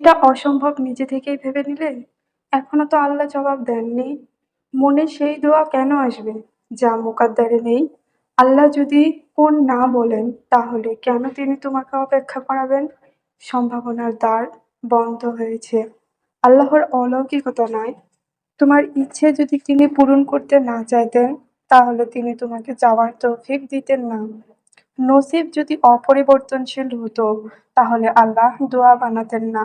এটা অসম্ভব নিজে থেকেই ভেবে নিলে? এখনও তো আল্লাহ জবাব দেননি। মনে সেই দোয়া কেন আসবে? যা মুকাদ্দারে নেই। আল্লাহ যদি কোন না বলেন, তাহলে কেন তিনি তোমাকে অপেক্ষা করাবেন? সম্ভাবনার দ্বার বন্ধ হয়েছে। আল্লাহর অলৌকিকতা নয়। তোমার ইচ্ছে যদি তিনি পূরণ করতে না চাইতেন, তাহলে তিনি তোমাকে যাওয়ার তৌফিক দিতেন না। নসিব যদি অপরিবর্তনশীল হতো, তাহলে আল্লাহ দোয়া বানাতেন না।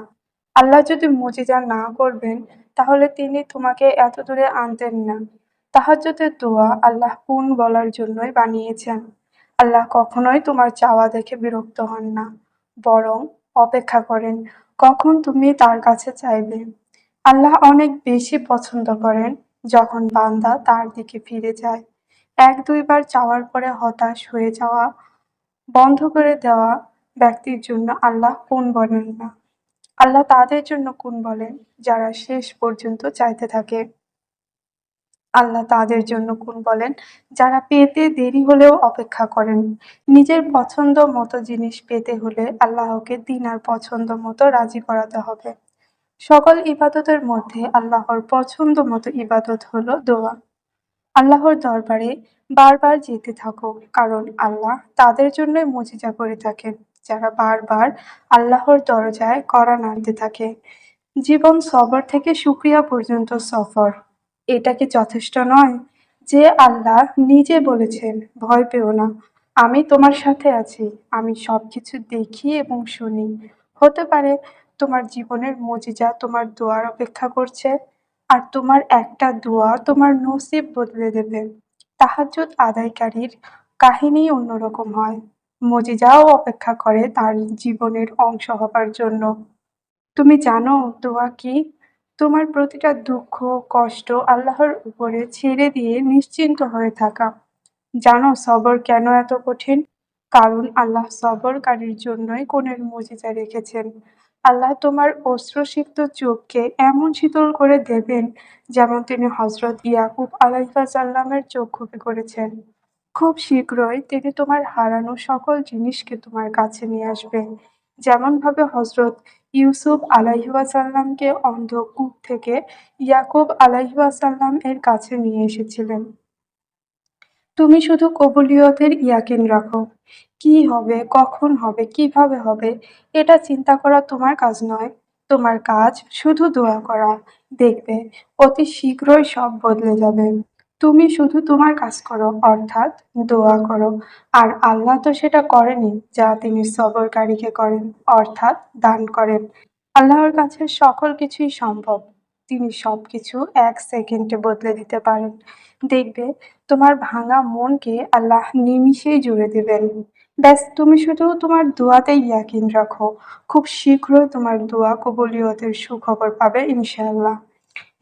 আল্লাহ যদি মজিজা না করবেন, তাহলে তিনি তোমাকে এত দূরে আনতেন না। তাহাজ্জুদের দোয়া আল্লাহ কোন বলার জন্যই বানিয়েছেন। আল্লাহ কখনোই তোমার চাওয়া দেখে বিরক্ত হন না, বরং অপেক্ষা করেন, কখন তুমি তার কাছে চাইবে? আল্লাহ অনেক বেশি পছন্দ করেন যখন বান্দা তার দিকে ফিরে যায়। এক দুইবার চাওয়ার পরে হতাশ হয়ে যাওয়া, বন্ধ করে দেওয়া ব্যক্তির জন্য আল্লাহ কোন বলেন না। আল্লাহ তাদের জন্য কোন বলেন? যারা শেষ পর্যন্ত চাইতে থাকে। আল্লাহ তাদের জন্য কোন বলেন? যারা পেতে দেরি হলেও অপেক্ষা করেন। নিজের পছন্দ মতো জিনিস পেতে হলে আল্লাহকে দিনার পছন্দ মতো রাজি করাতে হবে। সকল ইবাদতের মধ্যে আল্লাহর পছন্দ মতো ইবাদত হলো দোয়া। আল্লাহর দরবারে বারবার যেতে থাকো, কারণ আল্লাহ তাদের জন্যই মজিজা করে থাকেন। যারা বারবার আল্লাহর দরজায় কড়া নাড়তে থাকে। জীবন সবর থেকে শুক্রিয়া পর্যন্ত সফর। এটা কি যথেষ্ট নয়? যে আল্লাহ নিজে বলেছেন, ভয় পেও না। আমি তোমার সাথে আছি। আমি সবকিছু দেখি এবং শুনি। হতে পারে তোমার জীবনের মজিজা তোমার দোয়ার অপেক্ষা করছে, আর তোমার একটা দোয়া তোমার নসিব বদলে দেবে। তাহাজ্জুদ আদায়কারীর কাহিনী অন্যরকম হয়। মজিজাও অপেক্ষা করে তার জীবনের অংশ হবার জন্য। তুমি জানো, দোয়া কি? তোমার প্রতিটা দুঃখ, কষ্ট আল্লাহর উপরে ছেড়ে দিয়ে নিশ্চিন্ত হয়ে থাকা। জানো, সবর কেন এত কঠিন? কারণ আল্লাহ সবরকারীর জন্যই কোনের মজিজা রেখেছেন। আল্লাহ তোমার অশ্রুসিক্ত চোখকে এমন শীতল করে দেবেন যেমন তিনি হজরত ইয়াকুব আলাইসাল্লামের চোখ খুপে করেছেন। খুব শীঘ্রই তিনি তোমার হারানো সকল জিনিসকে তোমার কাছে নিয়ে আসবেন। যেমনভাবে হজরত ইউসুফ আলাইহাসাল্লামকে অন্ধকূপ থেকে ইয়াকুব আলাইহাসাল্লাম এর কাছে নিয়ে এসেছিলেন। তুমি শুধু কবুলিয়তের ইয়াকিন রাখো। কি হবে, কখন হবে, কীভাবে হবে, এটা চিন্তা করা তোমার কাজ নয়। তোমার কাজ শুধু দোয়া করা। দেখবে, অতি শীঘ্রই সব বদলে যাবে। তুমি শুধু তোমার কাজ করো, অর্থাৎ দোয়া করো। আর আল্লাহ তো সেটা করেনি যা তিনি সবরকারীকে করেন, অর্থাৎ দান করেন। আল্লাহর কাছে সকল কিছুই সম্ভব। তিনি সবকিছু এক সেকেন্ডে বদলে দিতে পারেন। দেখবে, তোমার ভাঙা মনকে আল্লাহ নিমিষেই জুড়ে দেবেন। ব্যাস, তুমি শুধু তোমার দোয়াতেই ইয়াকিন রাখো। খুব শীঘ্রই তোমার দোয়া কবুলিয়তের সুখবর পাবে, ইনশাআল্লাহ।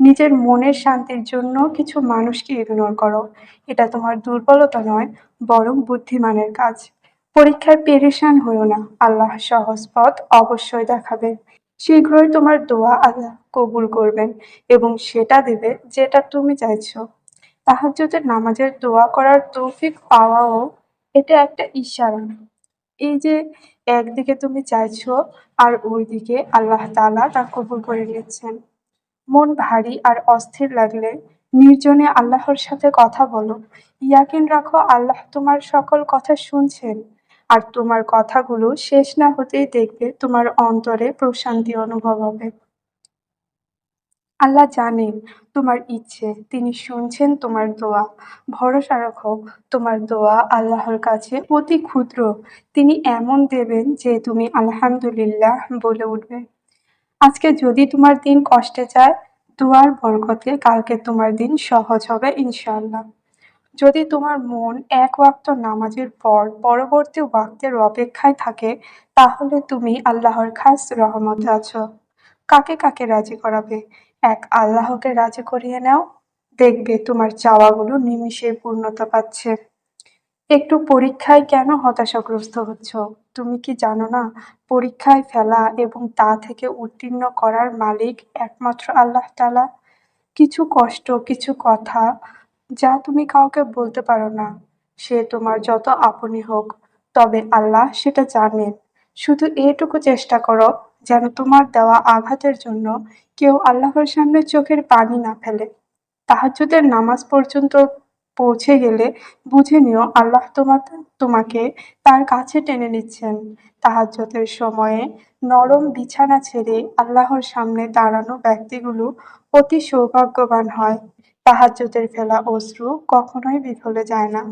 নিজের মনের শান্তির জন্য কিছু মানুষকে ইগনোর করো। এটা তোমার দুর্বলতা নয়, বরং বুদ্ধিমানের কাজ। পরীক্ষায় পেরেশান হয়েও না, আল্লাহ সহজ পথ অবশ্যই দেখাবে। শীঘ্রই তোমার দোয়া আল্লাহ কবুল করবেন এবং সেটা দেবে যেটা তুমি চাইছো। তাহাজ্জুদের নামাজের দোয়া করার তৌফিক পাওয়াও এটা একটা ইশারা। এই যে একদিকে তুমি চাইছো আর ওইদিকে আল্লাহ তাআলা তা কবুল করে নিচ্ছেন মন ভারী আর অস্থির লাগলে নির্জনে আল্লাহর সাথে কথা বলো। ইয়াকিন রাখো, আল্লাহ তোমার সকল কথা শুনছেন। আর তোমার কথাগুলো শেষ না হতেই দেখবে তোমার অন্তরে প্রশান্তি অনুভব হবে। আল্লাহ জানেন তোমার ইচ্ছে, তিনি শুনছেন তোমার দোয়া। ভরসা রাখো, তোমার দোয়া আল্লাহর কাছে অতি ক্ষুদ্র। তিনি এমন দেবেন যে তুমি আলহামদুলিল্লাহ বলে উঠবে। আজকে যদি তোমার দিন কষ্টে যায়, দুয়ার বরকতে কালকে তোমার দিন সহজ হবে ইনশাল্লাহ যদি তোমার মন এক ওয়াক্ত নামাজের পর পরবর্তী ওয়াক্তের অপেক্ষায় থাকে, তাহলে তুমি আল্লাহর খাস রহমতে আছো। কাকে কাকে রাজি করাবে? এক, আল্লাহকে রাজি করিয়ে নাও। দেখবে তোমার চাওয়াগুলো নিমিষে পূর্ণতা পাচ্ছে। একটু পরীক্ষায় কেন হতাশাগ্রস্ত হচ্ছ? তুমি কি জানো না? পরীক্ষায় ফেলা এবং তা থেকে উত্তীর্ণ করার মালিক একমাত্র আল্লাহ তালা কিছু কষ্ট, কিছু কথা যা তুমি কাউকে বলতে পারো না, সে তোমার যত আপনি হোক, তবে আল্লাহ সেটা জানেন শুধু এটুকু চেষ্টা করো যেন তোমার দেওয়া আঘাতের জন্য কেউ আল্লাহর সামনে চোখের পানি না ফেলে। তাহাজ্জুদের নামাজ পর্যন্ত পৌঁছে গেলে বুঝে নিও, আল্লাহ তোমার তোমাকে তার কাছে টেনে নিচ্ছেন। তাহাজ্জুদের সময়ে নরম বিছানা ছেড়ে আল্লাহর সামনে দাঁড়ানো ব্যক্তিগুলো অতি সৌভাগ্যবান হয়। তাহাজ্জুদের ফেলা অশ্রু কখনোই বিফলে যায় না।